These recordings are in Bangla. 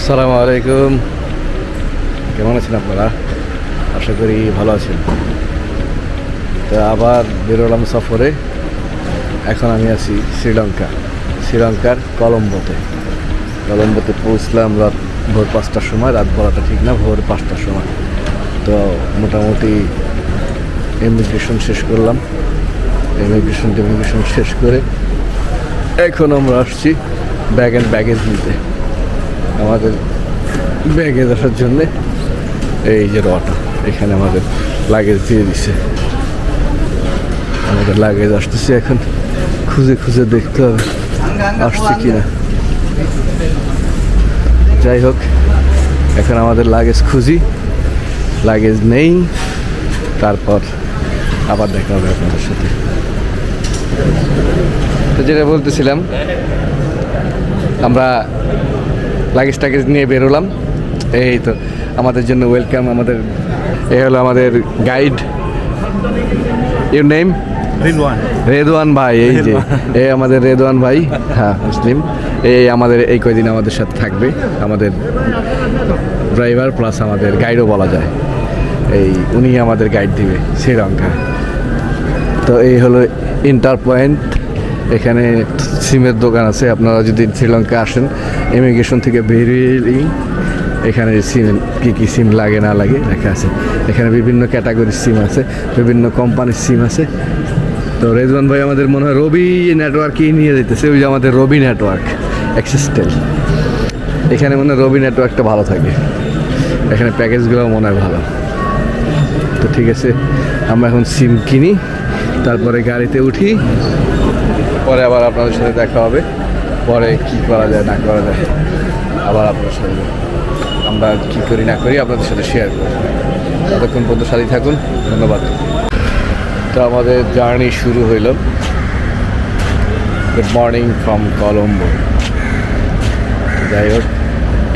আসসালামু আলাইকুম। কেমন আছেন আপনারা? আশা করি ভালো আছেন। তো আবার বেরোলাম সফরে। এখন আমি আছি শ্রীলঙ্কা। শ্রীলঙ্কার কলম্বোতে। কলম্বোতে পৌঁছলাম রাত ভোর পাঁচটার সময়। রাত বলাটা ঠিক না, ভোর পাঁচটার সময়। তো মোটামুটি ইমিগ্রেশন শেষ করলাম। ইমিগ্রেশন টিমিগ্রেশন শেষ করে এখন আমরা আসছি ব্যাগ অ্যান্ড ব্যাগেজ নিতে। আমাদের ব্যাগেজ আসার জন্যে এই যে অটো এখানে আমাদের লাগেজ দিয়ে দিছে। আমাদের লাগেজ আসতেছে এখন, খুঁজে খুঁজে দেখতে হবে, আসছে কিনা। যাই হোক, এখন আমাদের লাগেজ খুঁজি লাগেজ নেই, তারপর আবার দেখা হবে আপনাদের সাথে। তো যেটা বলতেছিলাম, আমরা লাগেজ টাগেজ নিয়ে বেরোলাম এই তো আমাদের জন্য ওয়েলকাম আমাদের এ হলো আমাদের গাইড ইউর নেম রিনওয়ান রেদওয়ান ভাই এই যে। এই আমাদের রেদওয়ান ভাই হ্যাঁ মুসলিম। এই আমাদের এই কয়দিন আমাদের সাথে থাকবে। আমাদের ড্রাইভার প্লাস আমাদের গাইডও বলা যায়। এই উনি আমাদের গাইড দিবে শ্রীলঙ্কা তো এই হলো ইন্টার পয়েন্ট এখানে সিমের দোকান আছে, আপনারা যদি শ্রীলঙ্কা আসেন ইমিগ্রেশন থেকে বেরিয়েই এখানে সিম, কী কী সিম লাগে, না লাগে, লেখা আছে। এখানে বিভিন্ন ক্যাটাগরির সিম আছে, বিভিন্ন কোম্পানির সিম আছে। তো রেজওয়ান ভাই, আমাদের মনে হয় রবি নেটওয়ার্কই নিয়ে যেতেছে ওই যে আমাদের রবি নেটওয়ার্ক অ্যাক্সিসটেল এখানে মনে হয় রবি নেটওয়ার্কটা ভালো থাকে। এখানে প্যাকেজগুলো মনে হয় ভালো। তো ঠিক আছে, আমরা এখন সিম কিনি, তারপরে গাড়িতে উঠি। পরে আবার আপনাদের সাথে দেখা হবে। পরে কি করা যায়, না করা যায়, আবার আপনার সাথে আমরা কি করি, না করি আপনাদের সাথে শেয়ার করি ততক্ষণ পর্যন্ত সাথে থাকুন, ধন্যবাদ। তো আমাদের জার্নি শুরু হইল। গুড মর্নিং ফ্রম কলম্বো যাই হোক,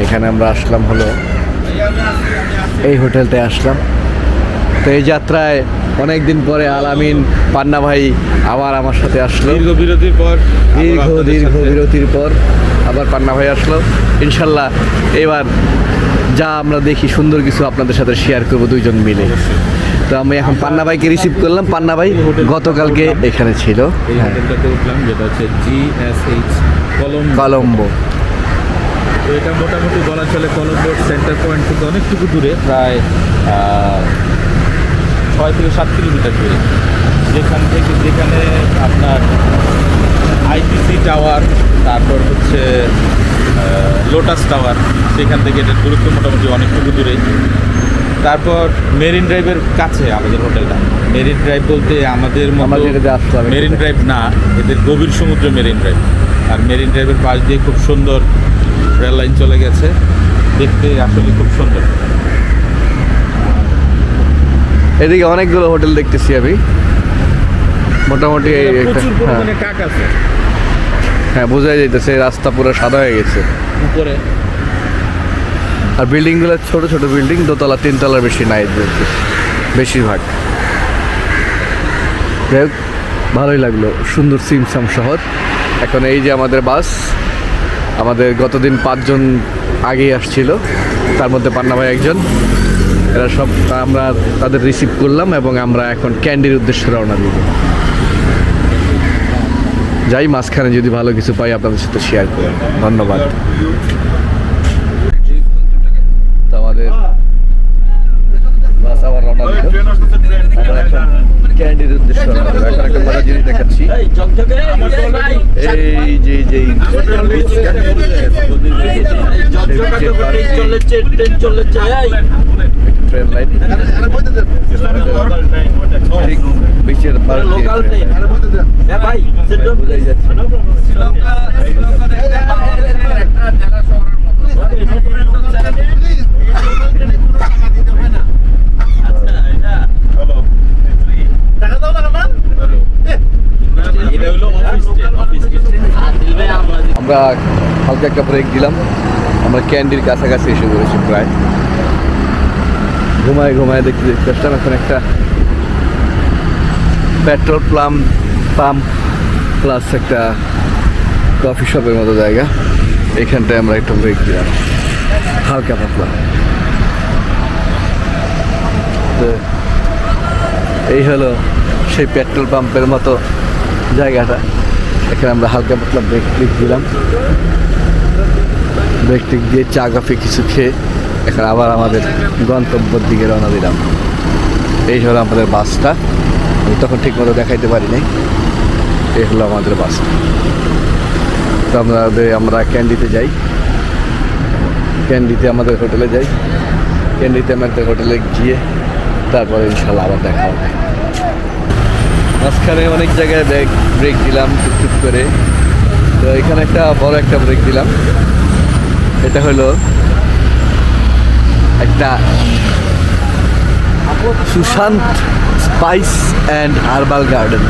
এখানে আমরা আসলাম হলো, এই হোটেলটায় আসলাম। তো এই যাত্রায় অনেক দিন পরে আলামিন পান্না ভাই আবার আমার সাথে আসলো। দীর্ঘ বিরতির পর দীর্ঘ দীর্ঘ বিরতির পর আবার পান্না ভাই আসলো। ইনশাল্লাহ এবার যা আমরা দেখি সুন্দর কিছু আপনাদের সাথে শেয়ার করব দুইজন মিলে। তো আমি এখন পান্না ভাইকে রিসিভ করলাম। পান্না ভাই গতকালকে এখানে ছিল। এই হ্যাঁ। হোটেলটাতে উঠলাম যেটা হচ্ছে জিএসএইচ কলম কলম্বো। তো এটা মোটামুটি বলা চলে কলম্বোর সেন্টার পয়েন্ট থেকে অনেকটুকু দূরে প্রায় ছয় থেকে সাত কিলোমিটার দূরে। যেখান থেকে যেখানে আপনার আইপিসি টাওয়ার তারপর হচ্ছে লোটাস টাওয়ার সেখান থেকে এটার দূরত্ব মোটামুটি অনেকটুকু দূরে। তারপর মেরিন ড্রাইভের কাছে আমাদের হোটেলটা। মেরিন ড্রাইভ বলতে আমাদের। মেরিন ড্রাইভ না এদের গভীর সমুদ্র মেরিন ড্রাইভ আর মেরিন ড্রাইভের পাশ দিয়ে খুব সুন্দর রেল লাইন চলে গেছে। দেখতে আসলে খুব সুন্দর। এদিকে অনেকগুলো হোটেল দেখতেছি আমি। মোটামুটি এই হ্যাঁ। হ্যাঁ বোঝাই যাইতেছে রাস্তা পুরো সাদা হয়ে গেছে। উপরে। আর বিল্ডিংগুলো ছোট ছোট বিল্ডিং দোতলা তিনতলার বেশি নাই বেশিরভাগ। যাই হোক ভালোই লাগল সুন্দর সিমসাম শহর। এখন এই যে আমাদের বাস আমাদের গতদিন পাঁচজন আগেই আসছিল তার মধ্যে পান্না ভাই একজন। এরা সব আমরা তাদের রিসিভ করলাম এবং আমরা এখন ক্যান্ডির উদ্দেশ্যে রওনা দিব যাই মাঝখানে যদি ভালো কিছু পাই আপনাদের সাথে শেয়ার করি ধন্যবাদ আমাদের জিনিস দেখাচ্ছি এই ট্রেন লাইন ঠিক বিচের পার দিয়ে ট্রেন। বোঝাই যাচ্ছে এটা হলো অফিস অফিস আমরা হালকা একটা ব্রেক দিলাম। আমরা ক্যান্ডির কাছাকাছি এসে পড়েছি প্রায়। ঘুমায় ঘুমায় দেখতে দেখতে আসলাম এখন একটা পেট্রোল প্লাম্প পাম্প প্লাস একটা কফি শপের মতো জায়গা। এখানটায় আমরা একটু ব্রেক দিলাম। হালকা পাতলা। তো এই হলো সেই পেট্রোল পাম্পের মতো জায়গাটা। এখানে আমরা হালকা পাতলা ব্রেক টেক দিলাম। ব্রেক টেক দিয়ে চা কফি কিছু খেয়ে এখন আবার আমাদের গন্তব্যের দিকে রওনা দিলাম। এই হলো আমাদের বাসটা। আমি তখন ঠিক মতো দেখাইতে পারি নাই এই হলো আমাদের বাসটা তো আমরা আমরা ক্যান্ডিতে যাই। ক্যান্ডিতে আমাদের হোটেলে যাই। ক্যান্ডিতে আমাদের হোটেলে গিয়ে তারপরে ইনশাল্লাহ আবার দেখা হবে। মাঝখানে অনেক জায়গায় ব্রেক ব্রেক দিলাম, টুকটুক করে। তো এখানে একটা বড় একটা ব্রেক দিলাম। এটা হলো একটা Sushant spice and herbal garden.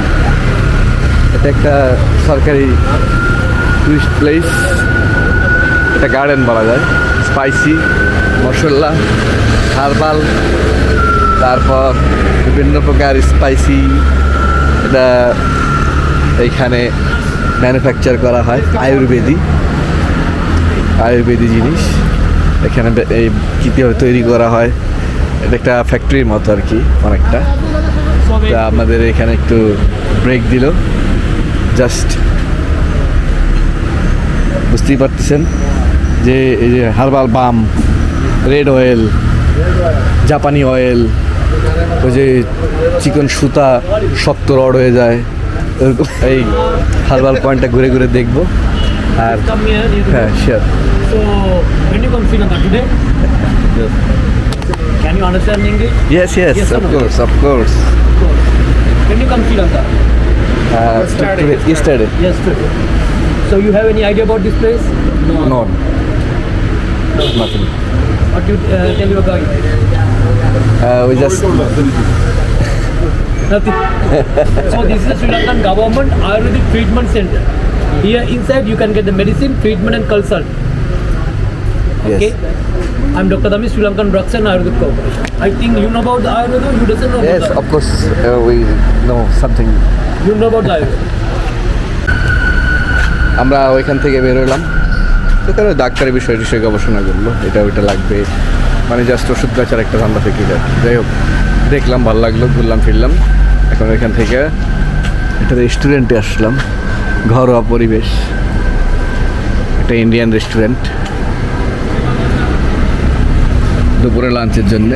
এটা একটা সরকারি টুরিস্ট প্লেস। এটা গার্ডেন বলা যায়। স্পাইসি, মশলা, হার্বাল, তারপর বিভিন্ন প্রকার স্পাইসি। এটা এইখানে ম্যানুফ্যাকচার করা হয় আয়ুর্বেদিক আয়ুর্বেদিক জিনিস। এখানে এই কীভাবে তৈরি করা হয়। এটা একটা ফ্যাক্টরির মতো আর কি, অনেকটা। তা আমাদের এখানে একটু ব্রেক দিল। জাস্ট বুঝতেই পারতেছেন যে এই যে হার্বাল বাম রেড অয়েল জাপানি অয়েল ওই যে চিকন সুতা শক্ত রড হয়ে যায়। এই হার্বাল পয়েন্টটা ঘুরে ঘুরে দেখব। আর হ্যাঁ sure So, when you come Sri Lanka today? Yes. Can you understand English? Yes, yes, yes of, no? course, of course, of course. When you come Sri Lanka? Uh, yesterday. Yesterday. Yesterday. So you have any idea about this place? No. no. no. Nothing. What you uh, tell your guy? Uh, we just. Nothing. so this is the Sri Lankan government Ayurvedic treatment center. Here inside you can get the medicine, treatment and consult. Okay. I'm Dr. Dami, Sri Lankan Drugs and Ayurvedic Corporation. I think you know about the Ayurveda. You doesn't know yes about of course uh, we know something You know about the Ayurveda. আমরা ওইখান থেকে বেরোলাম সেখানে ডাক্তারি বিষয় টিষয় গবেষণা করল এটা ওইটা লাগবে মানে জাস্ট ওষুধ বেচার একটা ধান্দা থেকে যায় যাই হোক দেখলাম ভালো লাগল ঘুরলাম ফিরলাম এখন এখান থেকে একটা রেস্টুরেন্টে আসলাম ঘরোয়া পরিবেশ একটা ইন্ডিয়ান রেস্টুরেন্ট দুপুরে লাঞ্চের জন্য।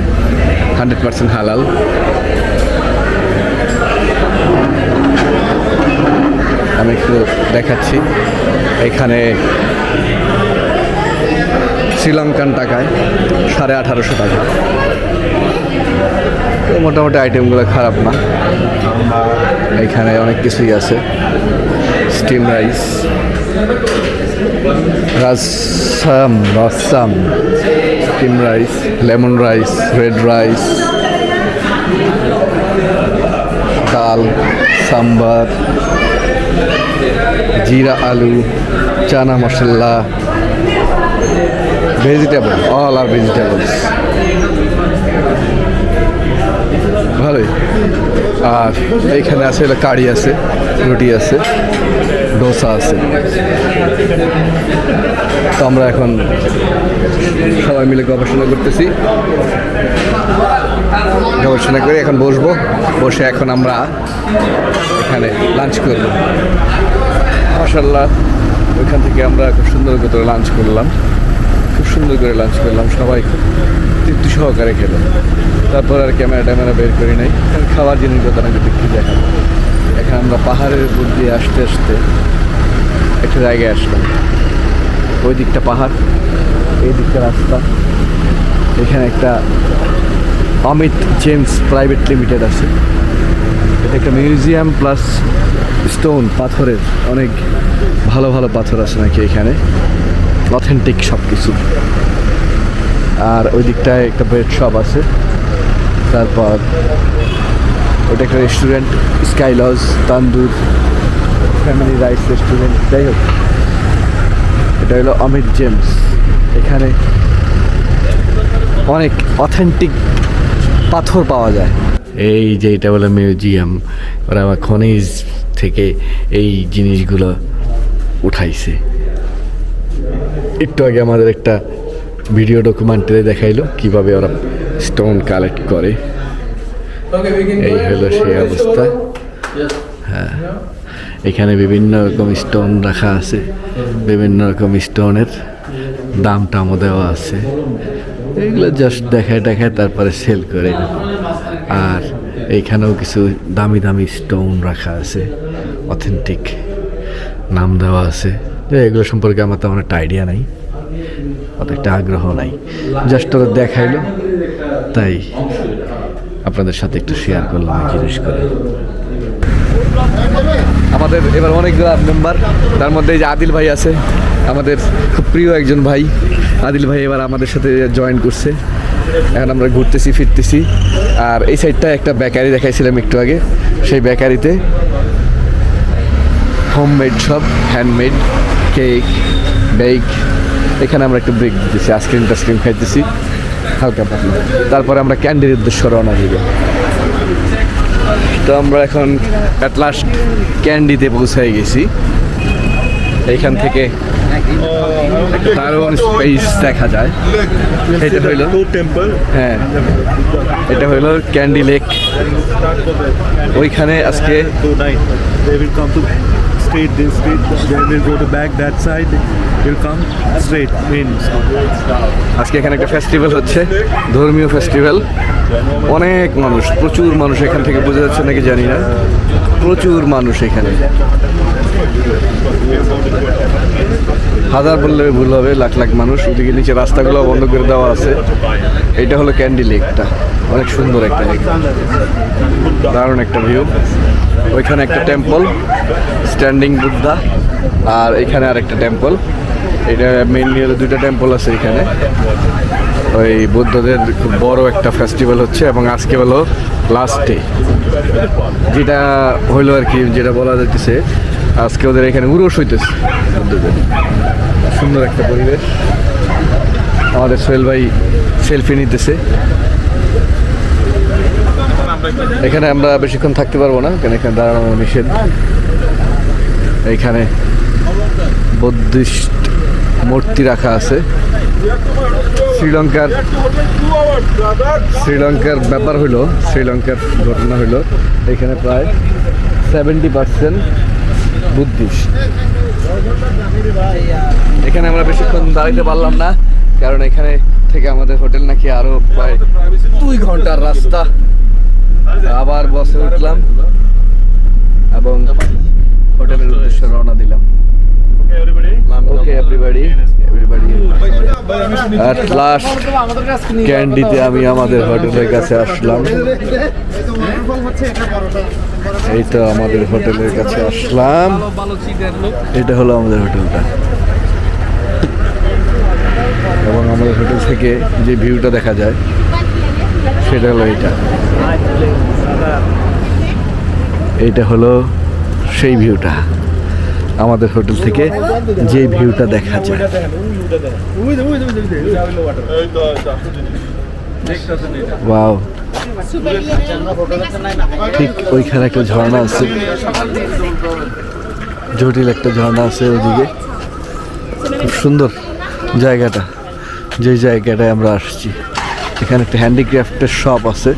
হান্ড্রেড পার্সেন্ট হালাল। আমি একটু দেখাচ্ছি। এখানে শ্রীলঙ্কান টাকায় সাড়ে আঠারোশো টাকা। মোটামুটি আইটেমগুলো খারাপ না। এখানে অনেক কিছুই আছে। Steam rice. Rasam rasam steam rice lemon rice red rice dal sambar jeera aloo chana masala vegetable all are vegetables ভালোই। আর এখানে আছে কারি আছে, রুটি আছে। ডোসা আছে। তো আমরা এখন সবাই মিলে গবেষণা করতেছি। গবেষণা করে এখন বসবো। বসে এখন আমরা এখানে লাঞ্চ করব। মাসাল্লাহ ওইখান থেকে আমরা খুব সুন্দর করে লাঞ্চ করলাম। খুব সুন্দর করে লাঞ্চ করলাম। সবাই তৃপ্তি সহকারে খেলো। তারপর আর ক্যামেরা ট্যামেরা বের করি নাই। খাওয়ার জিনিসগুলো তারা একটু দেখাবো। এখানে আমরা পাহাড়ের উপর দিয়ে আসতে আসতে একটা জায়গায় আসলাম। ওই দিকটা পাহাড়, এই দিকটা রাস্তা। এখানে একটা অমিত জেমস প্রাইভেট লিমিটেড আছে। এটা একটা মিউজিয়াম প্লাস স্টোন, পাথরের অনেক ভালো ভালো পাথর আছে নাকি এখানে। অথেন্টিক সব কিছু আর ওই দিকটায় একটা ব্রেড শপ আছে। তারপর ওটা একটা restaurant sky lodge tandoor family rice restaurant যাই হোক। এটা হলো অমিত জেমস এখানে অনেক অথেন্টিক পাথর পাওয়া যায়। এই যে এটা বলে মিউজিয়াম ওরা আমার খনিজ থেকে এই জিনিসগুলো উঠাইছে। একটু আগে আমাদের একটা ভিডিও ডকুমেন্টারি দেখাইলো, কীভাবে ওরা স্টোন কালেক্ট করে। এই হলো সেই অবস্থা। হ্যাঁ। এখানে বিভিন্ন রকম স্টোন রাখা আছে। বিভিন্ন রকম স্টোনের দাম টামও দেওয়া আছে। এগুলো জাস্ট দেখায় দেখায় তারপরে সেল করে আর এইখানেও কিছু দামি দামি স্টোন রাখা আছে। অথেন্টিক নাম দেওয়া আছে। এগুলো সম্পর্কে আমার তেমন একটা আইডিয়া নাই। অত একটা আগ্রহ নাই। জাস্ট ওরা দেখাইলো। তাই। আপনাদের সাথে একটু শেয়ার করলাম এই জিনিস করে। আমাদের এবার অনেকগুলো মেম্বার তার মধ্যে এই যে আদিল ভাই আছে আমাদের খুব প্রিয় একজন ভাই। আদিল ভাই এবার আমাদের সাথে জয়েন করছে। এখন আমরা ঘুরতেছি ফিরতেছি। আর এই সাইডটা একটা বেকারি দেখাইছিলাম একটু আগে। সেই বেকারিতে হোমমেড সব হ্যান্ডমেড কেক বেক এখানে আমরা একটু ব্রেক দিতেছি আইসক্রিম টাইসক্রিম খাইতেছি। হালকা পাতলা। তারপরে আমরা ক্যান্ডির উদ্দেশ্য রওনা দিব। তো আমরা এখন অ্যাট লাস্ট ক্যান্ডিতে পৌঁছাই গেছি। এইখান থেকে দারুণ স্পেস দেখা যায়। এটা হইল. হ্যাঁ। এটা হইল ক্যান্ডি লেক। ওইখানে আজকে Straight, this street. They will go to back that side. They'll come straight in. আজকে এখানে একটা ফেস্টিভ্যাল হচ্ছে, ধর্মীয় ফেস্টিভ্যাল অনেক মানুষ, প্রচুর মানুষ এখান থেকে বোঝা যাচ্ছে নাকি জানি না। প্রচুর মানুষ এখানে। হাজার বললে ভুল হবে, লাখ লাখ মানুষ। ওদিকে নিচে রাস্তাগুলো বন্ধ করে দেওয়া আছে। এটা হলো ক্যান্ডি লেকটা। অনেক সুন্দর একটা লেক। দারুণ একটা ভিউ ওইখানে একটা টেম্পল স্ট্যান্ডিং বুদ্ধা আর এখানে আর একটা টেম্পল এটা মেনলি হলো দুইটা টেম্পল আছে এখানে। ওই বুদ্ধদের খুব বড় একটা ফেস্টিভ্যাল হচ্ছে এবং আজকে হলো লাস্ট ডে যেটা হইল আর কি, যেটা বলা যাইতেছে, আজকে ওদের এখানে উরস হইতেছে। বুদ্ধদের। সুন্দর একটা পরিবেশ। আমাদের সোহেল ভাই সেলফি নিতেছে। এখানে আমরা বেশিক্ষণ থাকতে পারব না, কারণ এখানে দাঁড়ানো নিষেধ। এইখানে বুদ্ধিস্ট মূর্তি রাখা আছে। শ্রীলঙ্কার শ্রীলঙ্কার ব্যাপার হইল শ্রীলঙ্কার ঘটনা হইল এখানে প্রায় সেভেন্টি পার্সেন্ট বুদ্ধিস্ট। এখানে আমরা বেশিক্ষণ দাঁড়াইতে পারলাম না, কারণ এখানে থেকে আমাদের হোটেল নাকি আরও প্রায় দুই ঘণ্টার রাস্তা। আবার বসে উঠলাম। এবং হোটেলের উদ্দেশ্যে রওনা দিলাম। Okay everybody everybody at last ক্যান্ডিতে আমি আমাদের হোটেলের কাছে আসলাম। এই তো আমাদের হোটেলের কাছে আসলাম। এটা হলো আমাদের হোটেলটা এবং আমাদের হোটেল থেকে যে ভিউটা দেখা যায় সেটা হলো এটা এইটা হলো সেই ভিউটা আমাদের হোটেল থেকে যে ভিউটা দেখা যায়। ঠিক ওইখানে একটা ঝর্ণা আছে। জটিল একটা ঝর্ণা আছে ওইদিকে। খুব সুন্দর জায়গাটা। যে জায়গাটায় আমরা আসছি। এখানে একটা হ্যান্ডিক্রাফটের শপ আছে।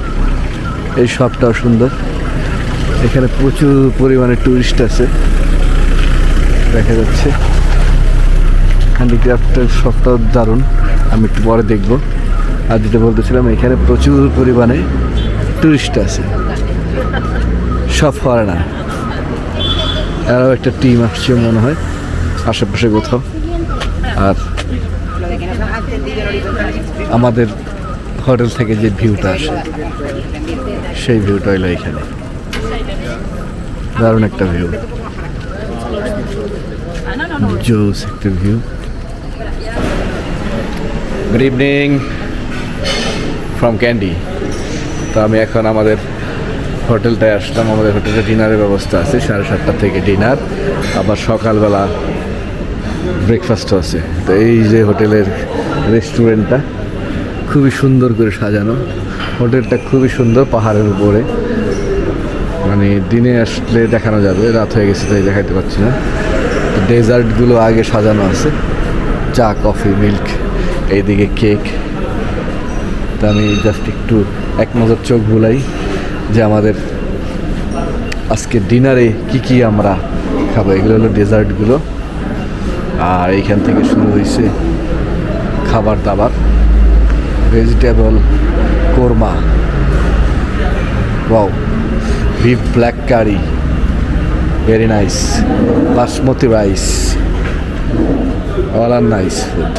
এই শপটাও সুন্দর। এখানে প্রচুর পরিমাণে টুরিস্ট আছে। দেখা যাচ্ছে। হ্যান্ডিক্রাফটের শপটাও দারুণ। আমি একটু পরে দেখব। আর যেটা বলতেছিলাম, এখানে প্রচুর পরিমাণে টুরিস্ট আছে। সব ফরেনার আরও একটা টিম আসছে মনে হয়, আশেপাশে কোথাও। আর আমাদের হোটেল থেকে যে ভিউটা আসে, সেই ভিউটা হলো এখানে। দারুণ একটা ভিউ জোস একটা view good evening from Kandy তো আমি এখন আমাদের হোটেলটায় আসলাম। আমাদের হোটেলে ডিনারের ব্যবস্থা আছে, সাড়ে সাতটা থেকে ডিনার। আবার সকালবেলা ব্রেকফাস্টও আছে। তো এই যে হোটেলের রেস্টুরেন্টটা খুবই সুন্দর করে সাজানো। হোটেলটা খুবই সুন্দর, পাহাড়ের উপরে। মানে দিনে আসলে দেখানো যাবে, রাত হয়ে গেছে তাই দেখাতে পারছি না। ডেজার্টগুলো আগে সাজানো আছে, চা, কফি, মিল্ক, এইদিকে কেক। তা আমি জাস্ট একটু এক নজর চোখ বুলাই যে আমাদের আজকে ডিনারে কি কি আমরা খাব। এগুলো হলো ডেজার্টগুলো। আর এইখান থেকে শুরু হয়েছে খাবার দাবার। Vegetable korma. Wow beef black curry very nice basmati rice all are nice food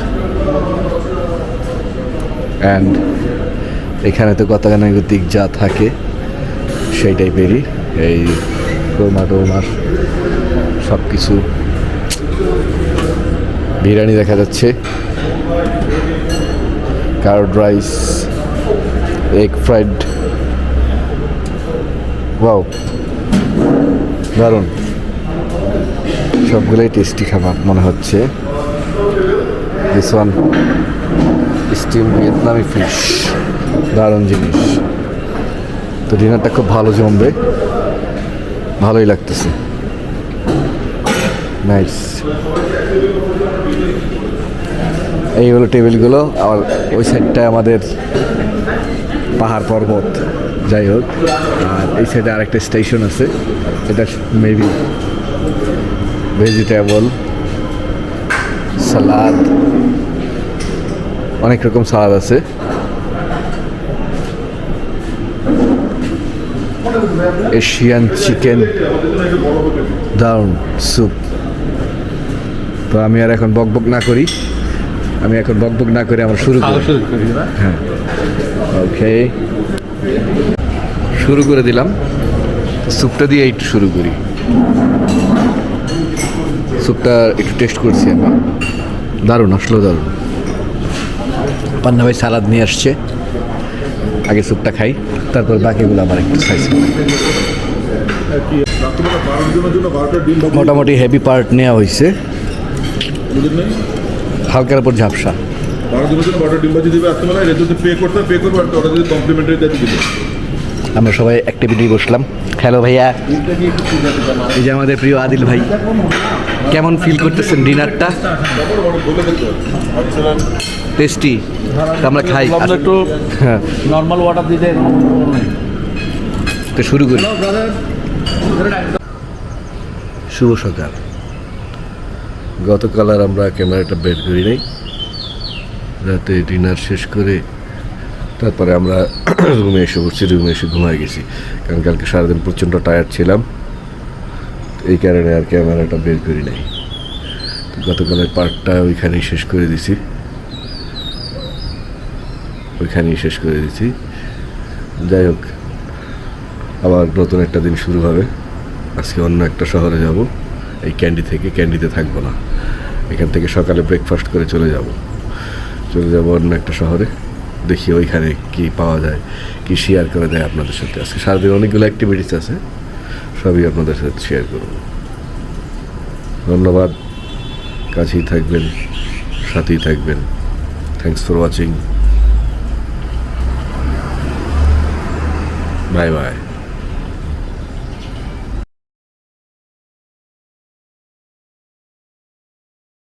and এখানে তো গতানুগতিক যা থাকে সেই টাইপেরই এই কোরমা টোরমার সব কিছু বিরিয়ানি দেখা যাচ্ছে। Curd rice, egg fried. Wow দারুণ। সবগুলোই টেস্টি খাবার মনে হচ্ছে। This one steam Vietnamese fish দারুণ জিনিস। তো ডিনারটা খুব ভালো জমবে। ভালোই লাগতেছে। নাইস এই হলো টেবিলগুলো আর ওই সাইডটায় আমাদের পাহাড় পর্বত। যাই হোক আর এই সাইডে আরেকটা স্টেশন আছে। এটা মেবি ভেজিটেবল সালাদ অনেক রকম সালাদ আছে। এশিয়ান চিকেন দারুণ স্যুপ তো আমি আর এখন বকবক না করি। আমি এখন বকবক না করে আমার শুরু করি। হ্যাঁ। ওকে শুরু করে দিলাম। স্যুপটা দিয়ে একটু শুরু করি। স্যুপটা একটু টেস্ট করছি আমি দারুণ, আসলো দারুণ। পান্না ভাই সালাদ নিয়ে আসছে। আগে স্যুপটা খাই, তারপর বাকিগুলো আবার একটু ভাজি মোটামুটি হেভি পার্ট নেওয়া হয়েছে হালকার উপর ঝাপসা। বারো জনের জন্য বারোটা রেতে পে করতে পে আর যদি কমপ্লিমেন্টারি আমরা সবাই অ্যাক্টিভিটি বসলাম। হ্যালো ভাইয়া। এই যে আমাদের প্রিয় আদিল ভাই। কেমন ফিল করতেছেন ডিনারটা? টেস্টি আমরা খাই। একটু হ্যাঁ। নর্মাল ওয়াটার দিতে তো শুরু করি। শুভ সকাল। গতকাল আর আমরা ক্যামেরাটা বের করি নাই। রাতে ডিনার শেষ করে তারপরে আমরা রুমে এসে বসছি রুমে এসে ঘুমায় গেছি। কারণ কালকে সারাদিন প্রচণ্ড টায়ার্ড ছিলাম। এই কারণে আর ক্যামেরাটা বের করি নাই। গতকালের পার্টটা ওইখানেই শেষ করে দিছি। ওইখানেই শেষ করে দিছি। যাই হোক, আবার নতুন একটা দিন শুরু হবে। আজকে অন্য একটা শহরে যাব। এই ক্যান্ডি থেকে ক্যান্ডিতে থাকব না। এখান থেকে সকালে ব্রেকফাস্ট করে চলে যাব। চলে যাব অন্য একটা শহরে। দেখি ওইখানে কি পাওয়া যায়, কি শেয়ার করে দেয় আপনাদের সাথে। আজকে সারাদিন অনেকগুলো অ্যাক্টিভিটিস আছে, সবই আপনাদের সাথে শেয়ার করব। ধন্যবাদ। কাছেই থাকবেন, সাথেই থাকবেন। Thanks for watching bye bye